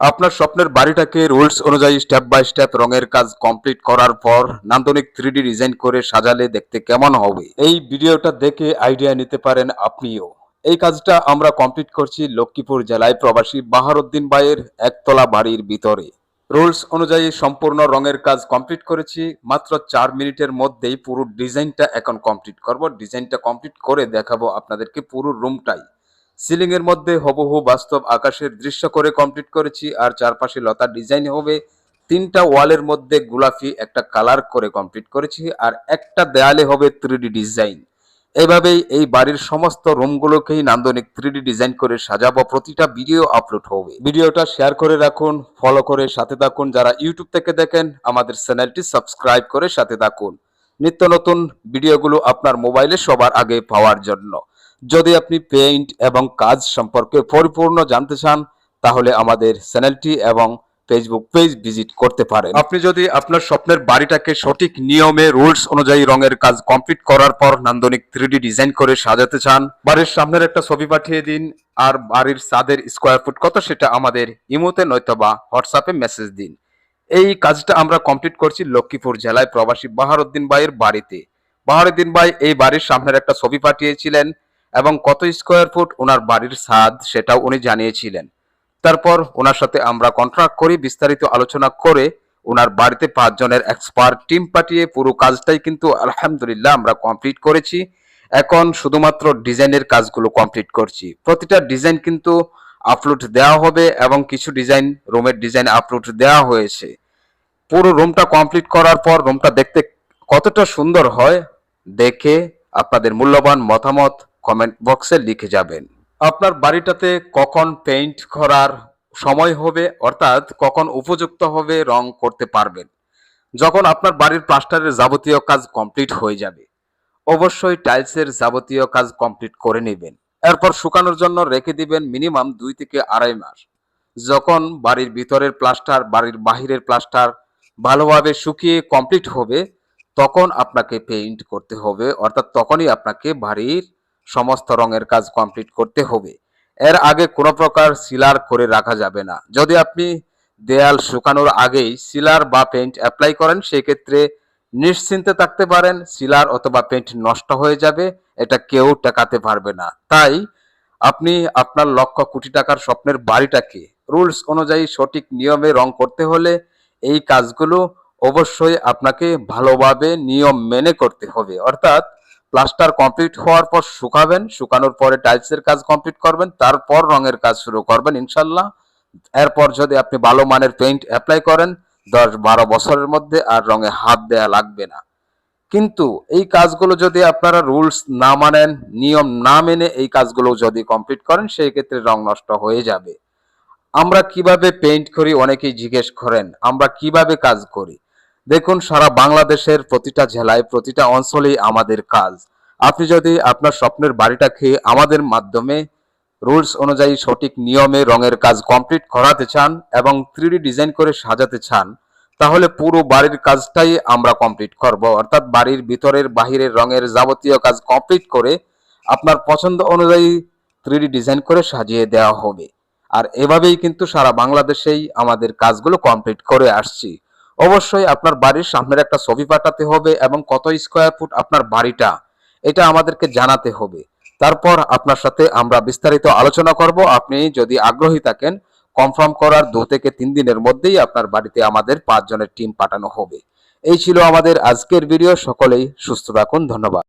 আপনার স্বপ্নের বাড়িটাকে রুলস অনুযায়ী স্টেপ বাই স্টেপ রঙের কাজ কমপ্লিট করার পর নান্দনিক থ্রি ডিজাইন করে সাজালে দেখতে কেমন হবে? এই ভিডিওটা দেখে আইডিয়া নিতে পারেন আপনিও। এই কাজটা আমরা কমপ্লিট করছি লক্ষ্মীপুর জেলায় প্রবাসী বাহারুদ্দিন ভাইয়ের একতলা বাড়ির ভিতরে। রুলস অনুযায়ী সম্পূর্ণ রঙের কাজ কমপ্লিট করেছি, মাত্র চার মিনিটের মধ্যেই পুরো ডিজাইনটা এখন কমপ্লিট করব। ডিজাইনটা কমপ্লিট করে দেখাবো আপনাদেরকে পুরো রুমটাই সিলিং এর মধ্যে হবহু বাস্তব আকাশের দৃশ্য করে কমপ্লিট করেছি, আর চারপাশে লতা ডিজাইন হবে। তিনটা ওয়ালের মধ্যে গোলাপি, একটা কালার করে কমপ্লিট করেছি, আর একটা দেয়ালে হবে থ্রি ডিজাইন এভাবেই এই বাড়ির সমস্ত রুমগুলোকেই নান্দনিক থ্রি ডিজাইন করে সাজাবো। প্রতিটা ভিডিও আপলোড হবে। ভিডিওটা শেয়ার করে রাখুন ফলো করে সাথে থাকুন। যারা ইউটিউব থেকে দেখেন, আমাদের চ্যানেলটি সাবস্ক্রাইব করে সাথে থাকুন। নিত্য নতুন ভিডিওগুলো আপনার মোবাইলে সবার আগে পাওয়ার জন্য। যদি আপনি পেইন্ট এবং কাজ সম্পর্কে পরিপূর্ণ জানতে চান, তাহলে আমাদের চ্যানেলটি এবং ফেসবুক পেজ ভিজিট করতে পারেন। আপনি যদি আপনার স্বপ্নের বাড়িটাকে সঠিক নিয়মে রুলস অনুযায়ী রঙের কাজ কমপ্লিট করার পর নান্দনিক থ্রি ডিজাইন করে সাজাতে চান, বাড়ির সামনের একটা ছবি পাঠিয়ে দিন, আর বাড়ির ছাদের স্কোয়ার ফুট কত সেটা আমাদের ইমোতে নয়তোবা হোয়াটসঅ্যাপে মেসেজ দিন। এই কাজটা আমরা কমপ্লিট করছি লক্ষ্মীপুর জেলায় প্রবাসী বাহারুদ্দিন ভাইয়ের বাড়িতে। বাহারুদ্দিন ভাই এই বাড়ির সামনের একটা ছবি পাঠিয়েছিলেন এবং কত স্কোয়ার ফুট ওনার বাড়ির ছাদ সেটাও উনি জানিয়েছিলেন। তারপর ওনার সাথে আমরা কন্ট্রাক্ট করি, বিস্তারিত আলোচনা করে ওনার বাড়িতে পাঁচজনের এক্সপার্ট টিম পাঠিয়ে পুরো কাজটাই কিন্তু আলহামদুলিল্লাহ আমরা কমপ্লিট করেছি। এখন শুধুমাত্র ডিজাইনের কাজগুলো কমপ্লিট করছি। প্রতিটা ডিজাইন কিন্তু আপলোড দেওয়া হবে এবং কিছু ডিজাইন, রুমের ডিজাইন আপলোড দেওয়া হয়েছে। পুরো রুমটা কমপ্লিট করার পর রুমটা দেখতে কতটা সুন্দর হয়, দেখে আপনাদের মূল্যবান মতামত কমেন্ট বক্সে লিখে যাবেন। আপনার বাড়িটাতে কখন পেইন্ট করার সময় হবে, অর্থাৎ কখন উপযুক্ত হবে রং করতে পারবেন। যখন আপনার বাড়ির প্লাস্টারের যাবতীয় কাজ কমপ্লিট হয়ে যাবে, অবশ্যই টাইলসের যাবতীয় কাজ কমপ্লিট করে নেবেন। এরপর শুকানোর জন্য রেখে দিবেন মিনিমাম দুই থেকে আড়াই মাস। যখন বাড়ির ভিতরের প্লাস্টার, বাড়ির বাহিরের প্লাস্টার ভালোভাবে শুকিয়ে কমপ্লিট হবে, তখন আপনাকে পেইন্ট করতে হবে, অর্থাৎ তখনই আপনাকে বাড়ির সমস্ত রঙের কাজ কমপ্লিট করতে হবে। এর আগে কোনো প্রকার সিলার করে রাখা যাবে না। যদি আপনি দেয়াল শুকানোর আগেই সিলার বা পেইন্ট অ্যাপ্লাই করেন, সেক্ষেত্রে নিশ্চিন্তে থাকতে পারেন, সিলার অথবা পেইন্ট নষ্ট হয়ে যাবে, এটা কেউ টেকাতে পারবে না। তাই আপনি আপনার লক্ষ কোটি টাকার স্বপ্নের বাড়িটাকে রুলস অনুযায়ী সঠিক নিয়মে রং করতে হলে এই কাজগুলো অবশ্যই আপনাকে ভালোভাবে নিয়ম মেনে করতে হবে। অর্থাৎ প্লাস্টার কমপ্লিট হওয়ার পর শুকাবেন, শুকানোর পরে টাইলসের কাজ কমপ্লিট করবেন, তারপর রঙের কাজ শুরু করবেন ইনশাল্লাহ। এরপর যদি আপনি ভালো মানের পেইন্ট অ্যাপ্লাই করেন, দশ বারো বছরের মধ্যে আর রঙে হাত দেয়া লাগবে না। কিন্তু এই কাজগুলো যদি আপনারা রুলস না মানেন, নিয়ম না মেনে এই কাজগুলো যদি কমপ্লিট করেন, সেই ক্ষেত্রে রং নষ্ট হয়ে যাবে। আমরা কীভাবে পেইন্ট করি, অনেকেই জিজ্ঞেস করেন, আমরা কীভাবে কাজ করি? দেখুন, সারা বাংলাদেশের প্রতিটা জেলায়, প্রতিটা অঞ্চলেই আমাদের কাজ। আপনি যদি আপনার স্বপ্নের বাড়িটাকে আমাদের মাধ্যমে রুলস অনুযায়ী সঠিক নিয়মে রঙের কাজ কমপ্লিট করাতে চান এবং থ্রি ডিজাইন করে সাজাতে চান, তাহলে পুরো বাড়ির কাজটাই আমরা কমপ্লিট করব। অর্থাৎ বাড়ির ভিতরের, বাহিরের রঙের যাবতীয় কাজ কমপ্লিট করে আপনার পছন্দ অনুযায়ী থ্রি ডিজাইন করে সাজিয়ে দেওয়া হবে। আর এভাবেই কিন্তু সারা বাংলাদেশেই আমাদের কাজগুলো কমপ্লিট করে আসছি। অবশ্যই আপনার বাড়ির সামনের একটা ছবি পাঠাতে হবে এবং কত স্কোয়ার ফুট আপনার বাড়িটা, এটা আমাদেরকে জানাতে হবে। তারপর আপনার সাথে আমরা বিস্তারিত আলোচনা করব। আপনি যদি আগ্রহী থাকেন কনফার্ম করার দু থেকে তিন দিনের মধ্যেই আপনার বাড়িতে আমাদের পাঁচজনের টিম পাঠানো হবে। এই ছিল আমাদের আজকের ভিডিও সকলেই সুস্থ থাকুন। ধন্যবাদ।